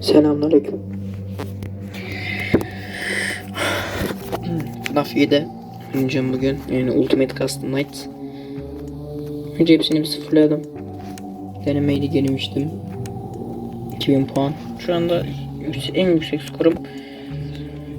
Selamünaleyküm. FNAF 7 oynayacağım bugün. Yani Ultimate Custom Night. Önce hepsini bir sıfırladım. Denemeydi gelmiştim. 2000 puan. Şu anda en yüksek skorum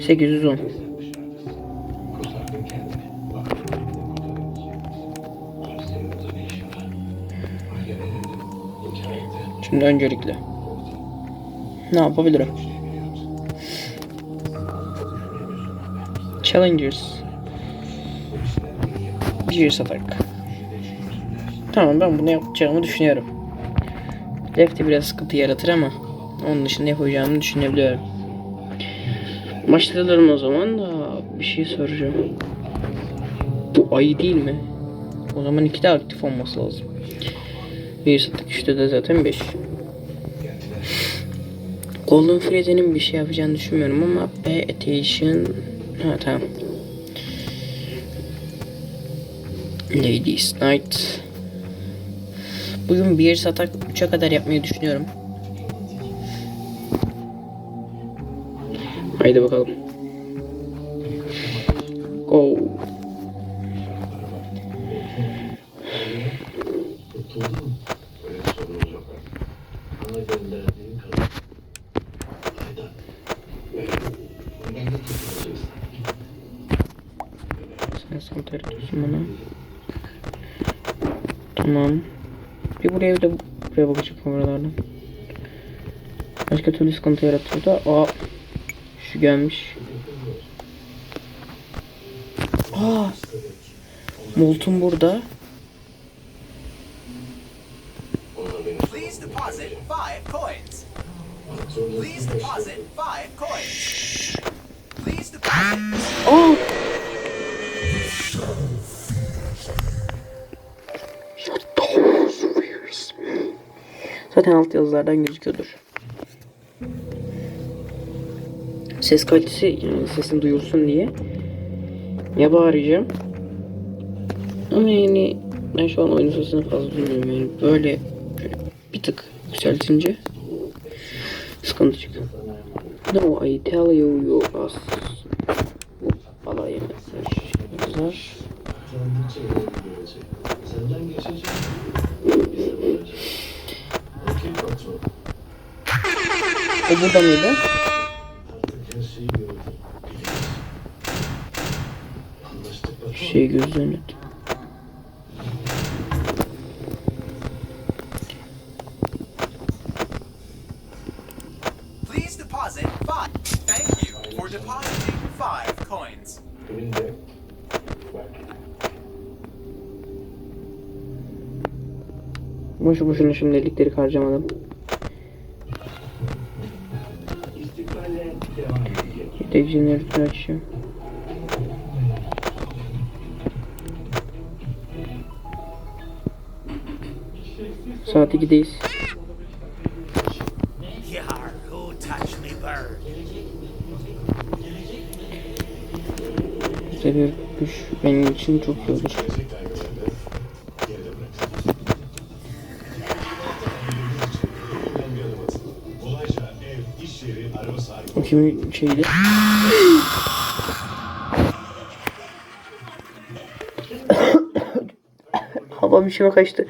810. Şimdi öncelikle ne yapabilirim? Challengers Gears Attack Tamam ben bunu yapacağımı düşünüyorum. Lefty biraz sıkıntı yaratır ama onun dışında yapacağımı düşünebiliyorum. Başlayalım o zaman da bir şey soracağım. Bu ayı değil mi? O zaman iki de aktif olması lazım. Bir sattık üçte de zaten 5. Golden Freddy'nin bir şey yapacağını düşünmüyorum ama B Attention Ha tamam. Ladies Night Bugün bir satak 3'e kadar yapmayı düşünüyorum. Haydi bakalım. Go. Buraya bakacak kameralardan. Başka türlü sıkıntı yaratıyor da. Aa. Şu gelmiş. Aa. Moltun burada. Please deposit five coins. Please deposit five Zaten alt yazılardan gözüküyordur. Ses kalitesi yani sesin duyulsun diye. Ya bağıracağım. Ama yani ben şu an oyun sesini fazla duymuyorum yani böyle bir tık yükseltince sıkıntı çıkıyor. No, I tell you you ask. Alay mesaj yazar. Senden geçecek. For depositing five coins. Önünde. Bak. Boşu boşuna şimdilikleri harcamadım. Yedek jeneratörü açacağım. Saat 2'deyiz. Yar, who touched me bird? Bize bir güç benim için çok iyi. Kimin şeydi? Havam içime kaçtı.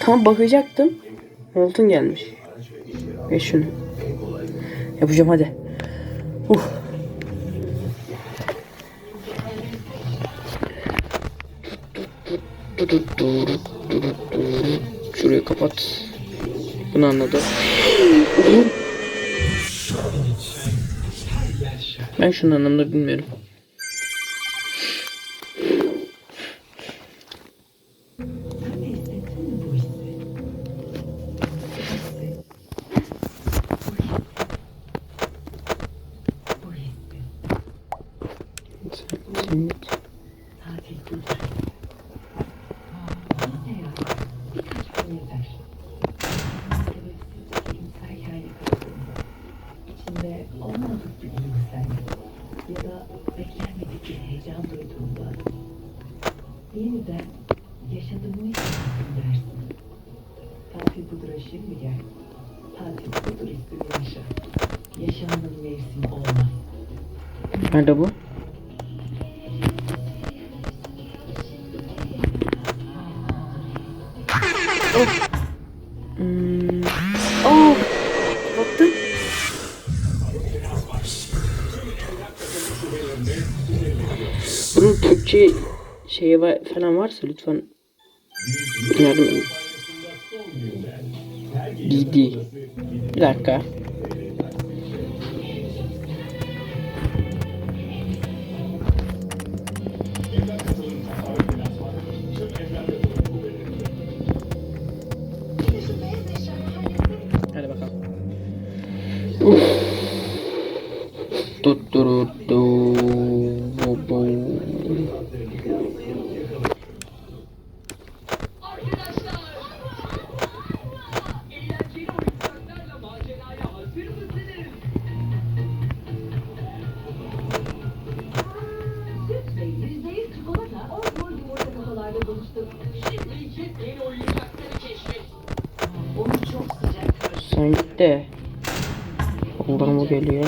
Tam bakacaktım. Moltun gelmiş. Geç şunu. Yapacağım hadi. Uh. Şurayı kapat. Bunu anladı. Ben şunun anlamda bilmiyorum. Simit. Tatil budur şimdi gel. Tatil budur istediğin yaşa. Yaşamanın mevsimi olmaz. Nerede bu? Oh. Hmm. Oh. Baktım. Bunun Türkçe şeyi var, falan varsa lütfen yardım edin. Gidi. Bir dakika. Hadi bakalım. Uf. Tutturuttu. Bu, destekler.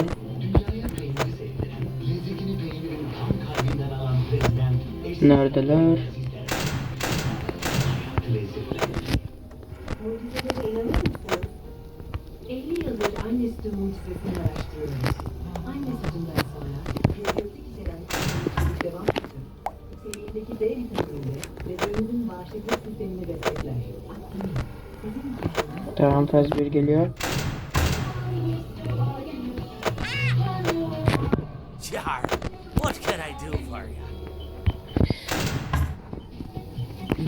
Aksine sizin vücudunuz Devam faz bir geliyor.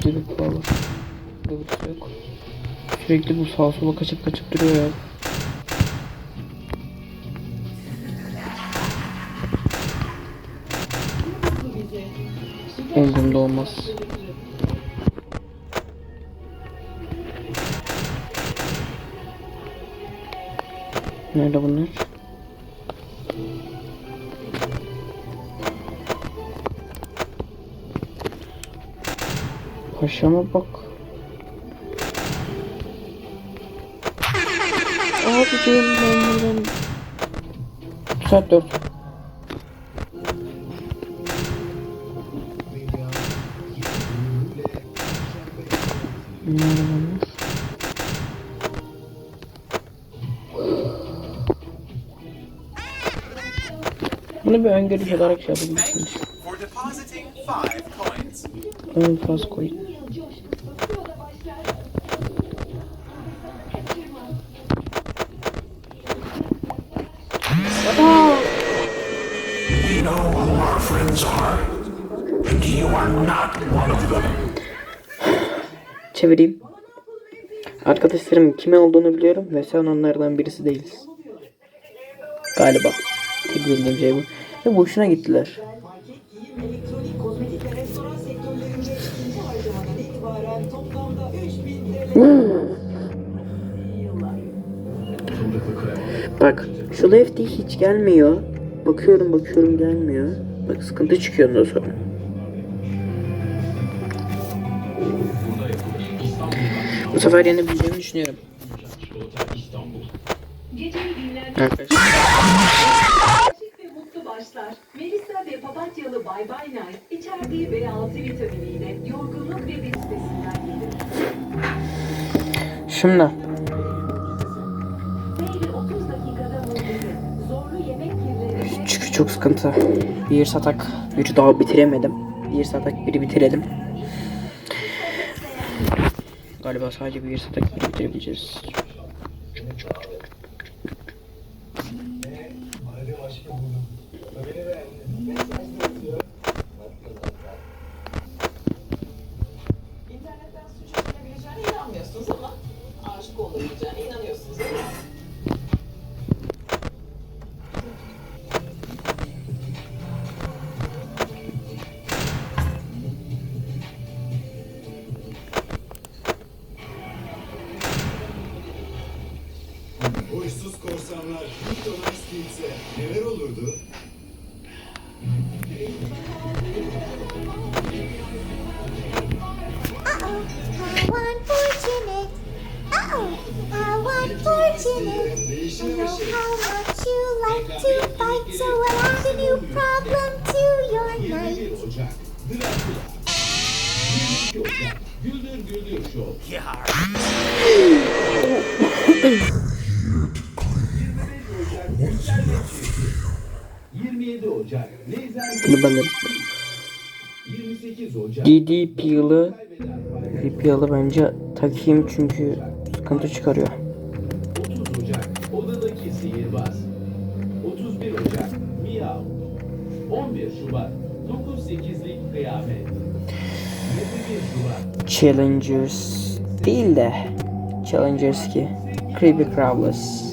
Dürüp var. Dürüp yok. Sürekli bu sağa sola kaçıp kaçıp duruyor ya. Umurumda olmaz. Nerede bunlar? Paşama bak. Abicim ben buradan... Saat 4. Nerede bunlar? Bunu bir öngörü olarak şey yapabilirsiniz. Ön faz koyun. We know who our friends are, and you are not one of them. Çevireyim. Arkadaşlarım kime olduğunu biliyorum ve sen onlardan birisi değiliz. Galiba. Tek bildiğim şey bu. Ve boşuna gittiler. Market, giyim, elektronik, kozmetik ve restoran sektörlerinde ikinci harcamadan itibaren toplamda 3000 TL. Bak şu lefty hiç gelmiyor. Bakıyorum bakıyorum gelmiyor. Bak sıkıntı çıkıyor ondan sonra. Bu sefer yenebileceğimi düşünüyorum. Geceyi dinlen. Arkadaşlar. Aşık ve mutlu başlar. Melisa ve papatyalı Bay Bay Night içerdiği B6 vitaminiyle yorgunluk ve bez stresinden gelir. Şimdi çok sıkıntı. Bir satak bir daha bitiremedim. Bir satak biri bitirelim. Galiba sadece bir satak biri bitirebileceğiz. İnternetten suç üstlenebileceğine inanmıyorsunuz ama aşık olabileceğine inanıyorsunuz. Fortunate. I know how much you like to fight, so I'll add a new problem to your night. Bunu ben de DD Peel'ı DD Peel'ı bence takayım çünkü sıkıntı çıkarıyor. Şubat 9-8'lik Kıyamet 21 Şubat Challengers değil de Challengers ki Creepy Crawlers.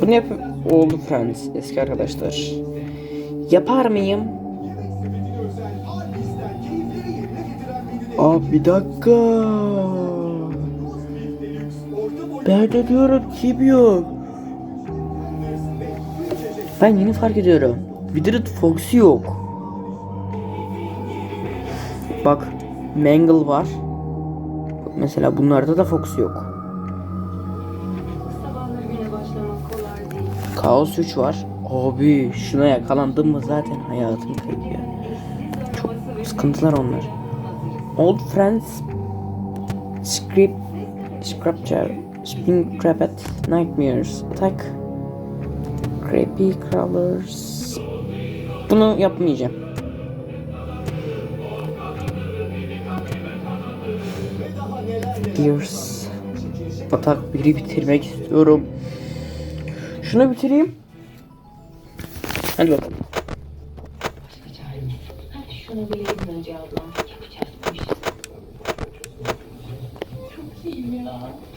Bunu yap oldu Friends eski arkadaşlar. Yapar mıyım? Aa bir dakika. Ben de diyorum kim yok. Ben yeni fark ediyorum. Withered Foxy yok. Bak Mangle var. Mesela bunlarda da Fox yok. Kaos 3 var. Abi şuna yakalandım mı zaten hayatım kayıyor. Çok sıkıntılar onlar. Old Friends Script Scripture Spin Crabet Nightmares Attack Creepy Crawlers Bunu yapmayacağım. Gears Attack 1'i bitirmek istiyorum. Şunu bitireyim. Hadi bakalım. Çok iyiyim ya.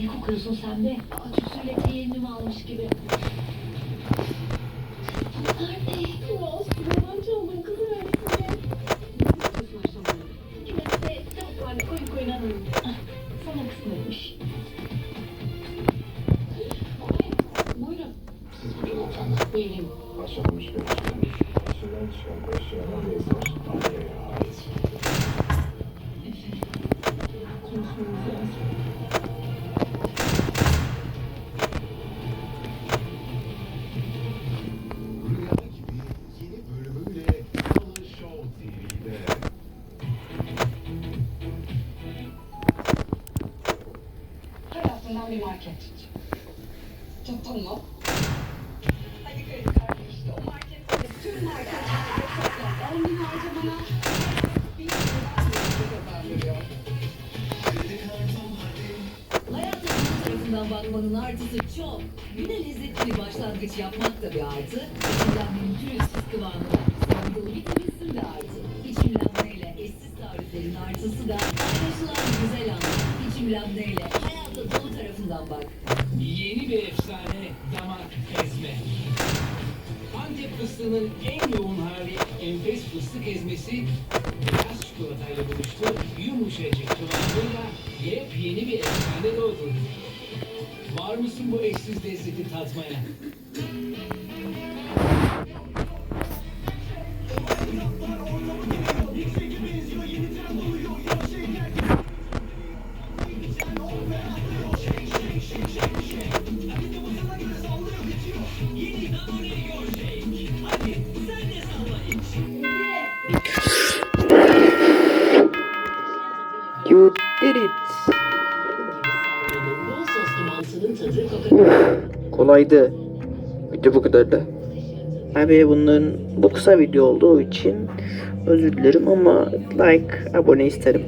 Ne kokuyorsun sen be? Acı sürekli yeğenimi almış gibi. Bunlar ne? Ya tarafından bakmanın artısı çok. Güne lezzetli başlangıç yapmak da bir artı. İçinden mümkünüz kıvamında. Sargılı vitaminsin de artı. İçim ile eşsiz tariflerin artısı da paylaşılan güzel anlar. İçim ile fıstığının en yoğun hali enfes fıstık ezmesi beyaz çikolatayla buluştu. Yumuşacık kıvamıyla yepyeni bir efsane doğdu. Var mısın bu eşsiz lezzeti tatmaya? Kolaydı. Video bu kadardı. Abi bunların bu kısa video olduğu için özür dilerim ama like, abone isterim.